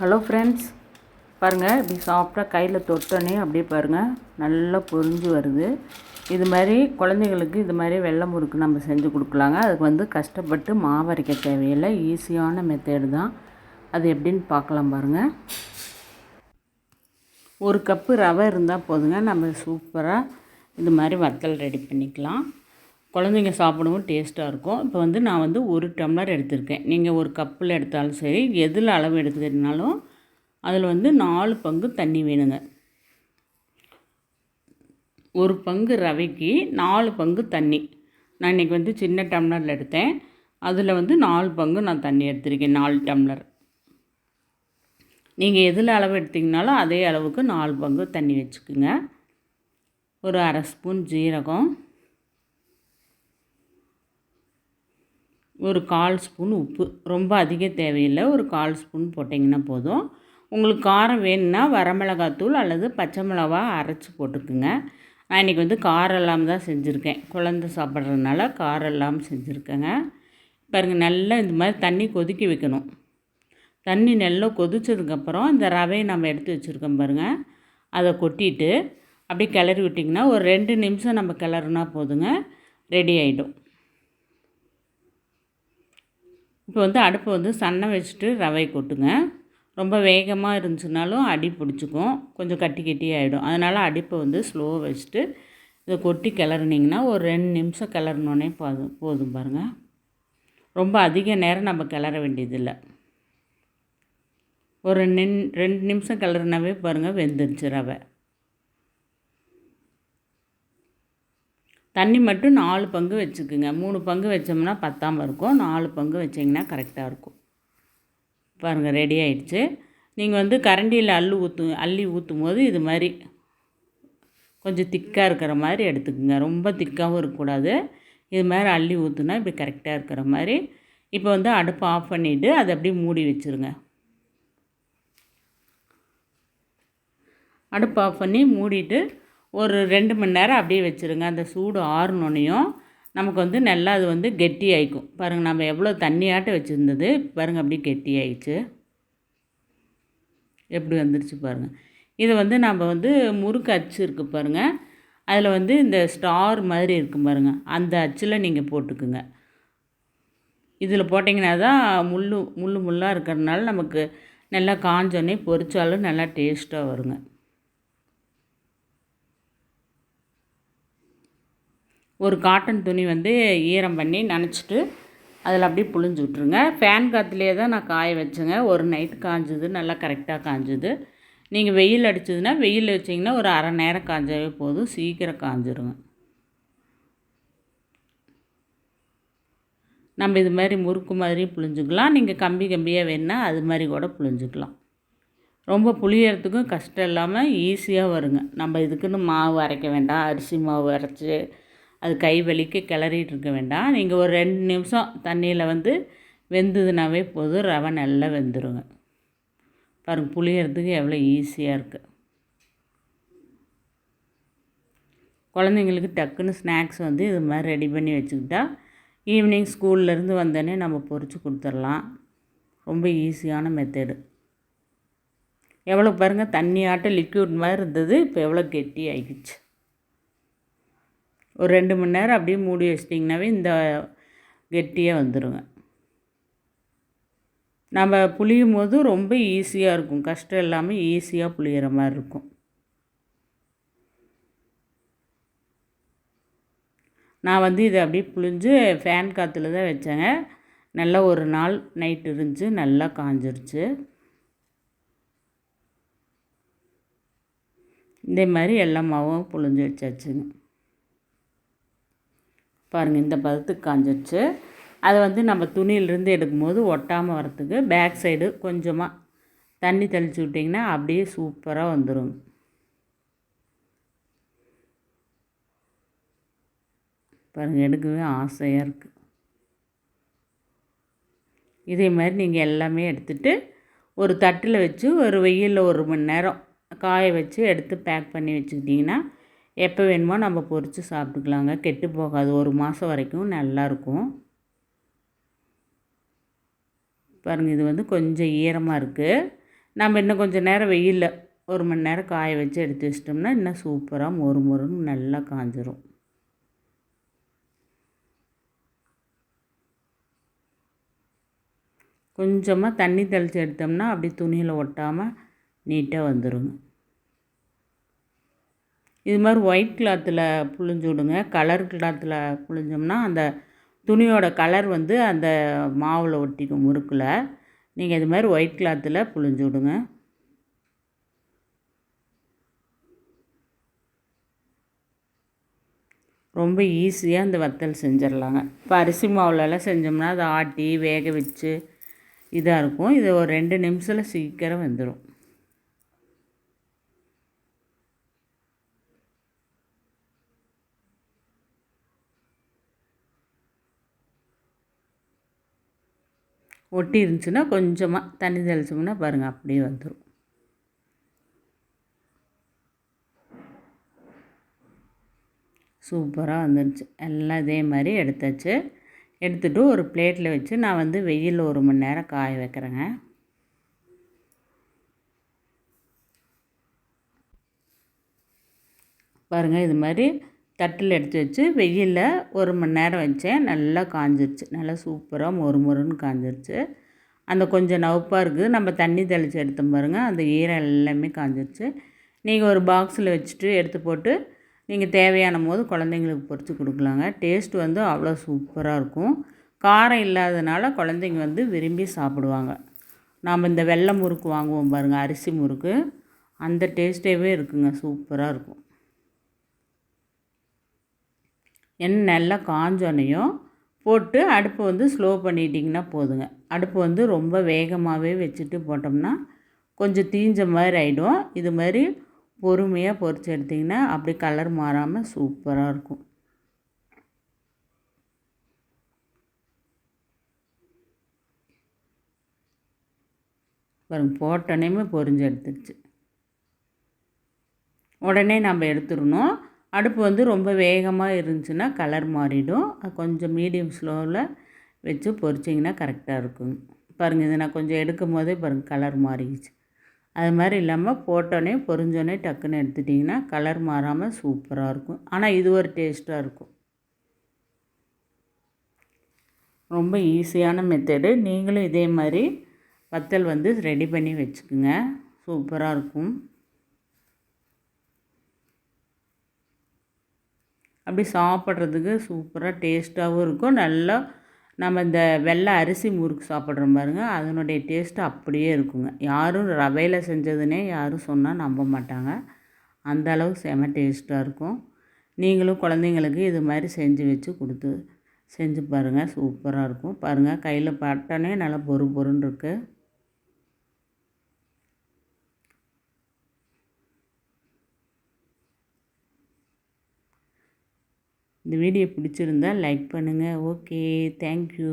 Hello friends. பாருங்கள் இப்படி சாஃப்டாக கையில் தொட்டோன்னே அப்படியே பாருங்கள் நல்லா பொறிஞ்சு வருது. இது மாதிரி குழந்தைங்களுக்கு இது மாதிரி வெள்ளை முறுக்கு நம்ம செஞ்சு கொடுக்கலாங்க. அதுக்கு வந்து கஷ்டப்பட்டு மாவரைக்க தேவையில்லை. ஈஸியான மெத்தேடு தான். அது எப்படின்னு பார்க்கலாம் பாருங்கள் ஒரு கப்பு ரவை இருந்தால் போதுங்க. நம்ம சூப்பராக இது மாதிரி வத்தல் ரெடி பண்ணிக்கலாம். குழந்தைங்க சாப்பிடவும் டேஸ்ட்டாக இருக்கும். இப்போ வந்து நான் வந்து ஒரு டம்ளர் எடுத்திருக்கேன். நீங்கள் ஒரு கப்பில் எடுத்தாலும் சரி எதில் அளவு எடுத்துக்கிட்டனாலும் அதில் வந்து நாலு பங்கு தண்ணி வேணுங்க. ஒரு பங்கு ரவைக்கு நாலு பங்கு தண்ணி. நான் இன்றைக்கி வந்து சின்ன டம்ளரில் எடுத்தேன். அதில் வந்து நாலு பங்கு நான் தண்ணி எடுத்திருக்கேன் நாலு டம்ளர். நீங்கள் எதில் அளவு எடுத்திங்கனாலும் அதே அளவுக்கு நாலு பங்கு தண்ணி வச்சுக்குங்க. ஒரு அரை ஸ்பூன் ஜீரகம். ஒரு கால் ஸ்பூன் உப்பு. ரொம்ப அதிக தேவையில்லை. ஒரு கால் ஸ்பூன் போட்டிங்கன்னா போதும். உங்களுக்கு காரம் வேணும்னா வரமிளகாத்தூள் அல்லது பச்சை மிளகா அரைச்சி போட்டுக்குங்க. நான் இன்றைக்கி வந்து காரம் இல்லாமல் தான் செஞ்சுருக்கேன். குழந்த சாப்பிட்றதுனால காரம் இல்லாமல் செஞ்சுருக்கேங்க. பாருங்கள் நல்லா இந்த மாதிரி தண்ணி கொதிக்க வைக்கணும். தண்ணி நல்லா கொதிச்சதுக்கப்புறம் இந்த ரவையை நம்ம எடுத்து வச்சுருக்கோம் பாருங்கள் அதை கொட்டிட்டு அப்படியே கிளறி விட்டிங்கன்னா ஒரு ரெண்டு நிமிஷம் நம்ம கிளறுனா போதுங்க. ரெடி ஆகிடும் இப்போ வந்து அடுப்பை வந்து சன்னம் வச்சுட்டு ரவை கொட்டுங்க. ரொம்ப வேகமாக இருந்துச்சுனாலும் அடி பிடிச்சிக்கும். கொஞ்சம் கட்டி கட்டி ஆகிடும் அதனால் அடுப்பை வந்து ஸ்லோவாக வச்சுட்டு இதை கொட்டி கிளறுனிங்கன்னா ஒரு ரெண்டு நிமிஷம் கிளறினோடனே போதும் போதும் பாருங்கள் ரொம்ப அதிக நேரம் நம்ம கிளற வேண்டியதில்லை. ஒரு நின் ரெண்டு நிமிஷம் கிளறினாவே பாருங்கள் வெந்துருச்சு ரவை. தண்ணி மட்டும் நாலு பங்கு வச்சுக்குங்க. மூணு பங்கு வச்சோம்னா பத்தாமல் இருக்கும் நாலு பங்கு வச்சிங்கன்னா கரெக்டாக இருக்கும். பாருங்கள் ரெடி ஆயிடுச்சு. நீங்கள் வந்து கரண்டியில் அள்ளு ஊற்று அள்ளி ஊற்றும் போது இது மாதிரி கொஞ்சம் திக்காக இருக்கிற மாதிரி எடுத்துக்கோங்க. ரொம்ப திக்காகவும் இருக்கக்கூடாது. இது மாதிரி அள்ளி ஊற்றுனா இப்படி கரெக்டாக இருக்கிற மாதிரி. இப்போ வந்து அடுப்பை ஆஃப் பண்ணிவிட்டு அதை அப்படியே மூடி வச்சுருங்க. அடுப்பு ஆஃப் பண்ணி மூடிட்டு ஒரு ரெண்டு மணி நேரம் அப்படியே வச்சுருங்க. அந்த சூடு ஆறுனோனையும் நமக்கு வந்து நல்லா அது வந்து கெட்டி ஆகிக்கும் பாருங்கள் நம்ம எவ்வளோ தண்ணியாட்ட வச்சுருந்தது பாருங்கள் அப்படியே கெட்டி ஆயிடுச்சு எப்படி வந்துருச்சு பாருங்கள் இதை வந்து நம்ம வந்து முறுக்கு அச்சு இருக்குது பாருங்கள் அதில் வந்து இந்த ஸ்டார் மாதிரி இருக்கும் பாருங்கள் அந்த அச்சில் நீங்கள் போட்டுக்குங்க. இதில் போட்டிங்கன்னா தான் முள் முள் முள்ளாக இருக்கிறதுனால நமக்கு நல்லா காஞ்சோடனே பொரிச்சாலும் நல்லா டேஸ்ட்டாக வருங்க. ஒரு காட்டன் துணி வந்து ஈரம் பண்ணி நினச்சிட்டு அதில் அப்படியே புழிஞ்சு விட்ருங்க ஃபேன் காற்றுலேயே தான் நான் காய வச்சேங்க. ஒரு நைட் காஞ்சது நல்லா கரெக்டாக காஞ்சுது. நீங்கள் வெயில் அடிச்சதுன்னா வெயில் வச்சிங்கன்னா ஒரு அரை நேரம் காஞ்சாவே போதும். சீக்கிரம் காஞ்சிருங்க. நம்ம இது மாதிரி முறுக்கு மாதிரி புழிஞ்சுக்கலாம். நீங்கள் கம்பி கம்பியாக வேணுன்னா அது மாதிரி கூட புழிஞ்சுக்கலாம். ரொம்ப புளியறதுக்கும் கஷ்டம் இல்லாமல் ஈஸியாக வருங்க. நம்ம இதுக்குன்னு மாவு அரைக்க வேண்டாம். அரிசி மாவு அரைச்சி அது கை வலிக்க கிளறிட்டு இருக்க வேண்டாம். நீங்கள் ஒரு ரெண்டு நிமிஷம் தண்ணியில் வந்து வெந்ததுனாவே போதும். ரவை நல்லா வெந்துருங்க. பாருங்கள் புளியறதுக்கு எவ்வளோ ஈஸியாக இருக்குது குழந்தைங்களுக்கு டக்குன்னு ஸ்நாக்ஸ் வந்து இது மாதிரி ரெடி பண்ணி வச்சுக்கிட்டா ஈவினிங் ஸ்கூல்லேருந்து வந்தோடனே நம்ம பொறிச்சு கொடுத்துடலாம். ரொம்ப ஈஸியான மெத்தடு எவ்வளோ பாருங்கள் தண்ணியாட்டம் லிக்விட் மாதிரி இருந்தது இப்போ எவ்வளோ கெட்டி ஆகிடுச்சு ஒரு ரெண்டு மணி நேரம் அப்படியே மூடி வச்சிட்டிங்கனாவே இந்த கெட்டியாக வந்துடுங்க நம்ம புளியும் போது ரொம்ப ஈஸியாக இருக்கும். கஷ்டம் இல்லாமல் ஈஸியாக புளியிற மாதிரி இருக்கும். நான் வந்து இதை அப்படியே புளிஞ்சு ஃபேன் காற்றுல தான் வச்சேங்க. நல்லா ஒரு நாள் நைட் இருந்துச்சு நல்லா காஞ்சிருச்சு. இதே மாதிரி எல்லா மாவும் புழிஞ்சு வச்சாச்சுங்க. பாருங்கள் இந்த பதத்துக்கு காஞ்சிடுச்சு அதை வந்து நம்ம துணியிலேருந்து எடுக்கும்போது ஒட்டாமல் வரத்துக்கு பேக் சைடு கொஞ்சமாக தண்ணி தெளித்து விட்டிங்கன்னா அப்படியே சூப்பராக வந்துடும் பாருங்கள் எடுக்கவே ஆசையாக இருக்குது இதே மாதிரி நீங்கள் எல்லாமே எடுத்துகிட்டு ஒரு தட்டில் வச்சு ஒரு வெயிலில் ஒரு மணி நேரம் காய வச்சு எடுத்து பேக் பண்ணி வச்சுக்கிட்டிங்கன்னா எப்போ வேணுமோ நம்ம பொறித்து சாப்பிட்டுக்கலாங்க. கெட்டு போகாது. ஒரு மாதம் வரைக்கும் நல்லாயிருக்கும். பாருங்கள் இது வந்து கொஞ்சம் ஈரமாக இருக்குது நம்ம இன்னும் கொஞ்சம் நேரம் வெயிலில் ஒரு மணி நேரம் காய வச்சு எடுத்து வச்சிட்டோம்னா இன்னும் சூப்பராக மொறு மொறுன்னு நல்லா காஞ்சிரும். கொஞ்சமாக தண்ணி தெளித்து எடுத்தோம்னா அப்படி துணியில் ஒட்டாமல் நீட்டாக வந்துடுங்க இது மாதிரி ஒயிட் கிளாத்தில் புழிஞ்சு விடுங்க. கலர் கிளாத்தில் புழிஞ்சோம்னா அந்த துணியோட கலர் வந்து அந்த மாவில் ஒட்டிக்கும் முறுக்கில். நீங்கள் இது மாதிரி ஒயிட் கிளாத்தில் புழிஞ்சு விடுங்க. ரொம்ப ஈஸியாக இந்த வத்தல் செஞ்சிடலாங்க இப்போ அரிசி மாவுலலாம் செஞ்சோம்னா அதை ஆட்டி வேக வச்சு இதாக இருக்கும். இது ஒரு ரெண்டு நிமிஷத்தில் சீக்கிரம் வெந்துடும் ஒட்டி இருந்துச்சுன்னா கொஞ்சமாக தண்ணி தெளிச்சோம்னா பாருங்கள் அப்படியே வந்துடும் சூப்பராக வந்துடுச்சு எல்லாம் இதே மாதிரி எடுத்தாச்சு. எடுத்துகிட்டு ஒரு பிளேட்டில் வச்சு நான் வந்து வெயிலில் ஒரு மணி நேரம் காய வைக்கிறேங்க. பாருங்கள் இது மாதிரி தட்டில் எடுத்து வச்சு வெயிலில் ஒரு மணி நேரம் வச்சேன். நல்லா காஞ்சிருச்சு. நல்லா சூப்பராக மொறு மொறுன்னு காஞ்சிருச்சு. அந்த கொஞ்சம் நவுப்பாக இருக்குது. நம்ம தண்ணி தெளித்து எடுத்தோம் பாருங்கள் அந்த ஈரம் எல்லாமே காஞ்சிருச்சு. நீங்கள் ஒரு பாக்ஸில் வச்சுட்டு எடுத்து போட்டு நீங்கள் தேவையான போது குழந்தைங்களுக்கு பொறிச்சு கொடுக்கலாங்க. டேஸ்ட் வந்து அவ்வளோ சூப்பராக இருக்கும். காரம் இல்லாதனால குழந்தைங்க வந்து விரும்பி சாப்பிடுவாங்க. நாம் இந்த வெள்ளை முறுக்கு வாங்குவோம் பாருங்கள் அரிசி முறுக்கு. அந்த டேஸ்ட்டேவே இருக்குங்க. சூப்பராக இருக்கும். எண்ணெய் நல்லா காஞ்சோனையும் போட்டு அடுப்பு வந்து ஸ்லோ பண்ணிட்டிங்கன்னா போதுங்க. அடுப்பு வந்து ரொம்ப வேகமாகவே வச்சுட்டு போட்டோம்னா கொஞ்சம் தீஞ்ச மாதிரி ஆகிடும் இது மாதிரி பொறுமையாக பொறிச்சு எடுத்திங்கன்னா அப்படி கலர் மாறாமல் சூப்பராக இருக்கும். பாருங்க போட்டோன்னே பொறிஞ்சு எடுத்துருச்சு. உடனே நம்ம எடுத்துடணும். அடுப்பு வந்து ரொம்ப வேகமாக இருந்துச்சுன்னா கலர் மாறிடும். கொஞ்சம் மீடியம் ஸ்லோவில் வச்சு பொறிச்சிங்கன்னா கரெக்டாக இருக்கும். பாருங்கள் இதை நான் கொஞ்சம் எடுக்கும் போதே பாருங்கள் கலர் மாறிடுச்சு. அது மாதிரி இல்லாமல் போட்டோன்னே பொறிஞ்சோடனே டக்குன்னு எடுத்துட்டிங்கன்னா கலர் மாறாமல் சூப்பராக இருக்கும். ஆனால் இது ஒரு டேஸ்ட்டாக இருக்கும். ரொம்ப ஈஸியான மெத்தடு நீங்களும் இதே மாதிரி வத்தல் வந்து ரெடி பண்ணி வச்சுக்கோங்க. சூப்பராக இருக்கும். அப்படி சாப்பிட்றதுக்கு சூப்பராக டேஸ்ட்டாகவும் இருக்கும். நல்லா நம்ம இந்த வெள்ளை அரிசி முறுக்கு சாப்பிட்றோம் பாருங்கள் அதனுடைய டேஸ்ட்டு அப்படியே இருக்குங்க. யாரும் ரவையில் செஞ்சதுன்னே யாரும் சொன்னால் நம்ப மாட்டாங்க. அந்த அளவுக்கு செம டேஸ்ட்டாக இருக்கும். நீங்களும் குழந்தைங்களுக்கு இது மாதிரி செஞ்சு வச்சு கொடுத்து செஞ்சு பாருங்கள் சூப்பராக இருக்கும். பாருங்கள் கையில் பட்டனே நல்லா பொறு பொருன்னு இருக்குது இந்த வீடியோ பிடிச்சிருந்தால் லைக் பண்ணுங்கள் ஓகே தேங்க்யூ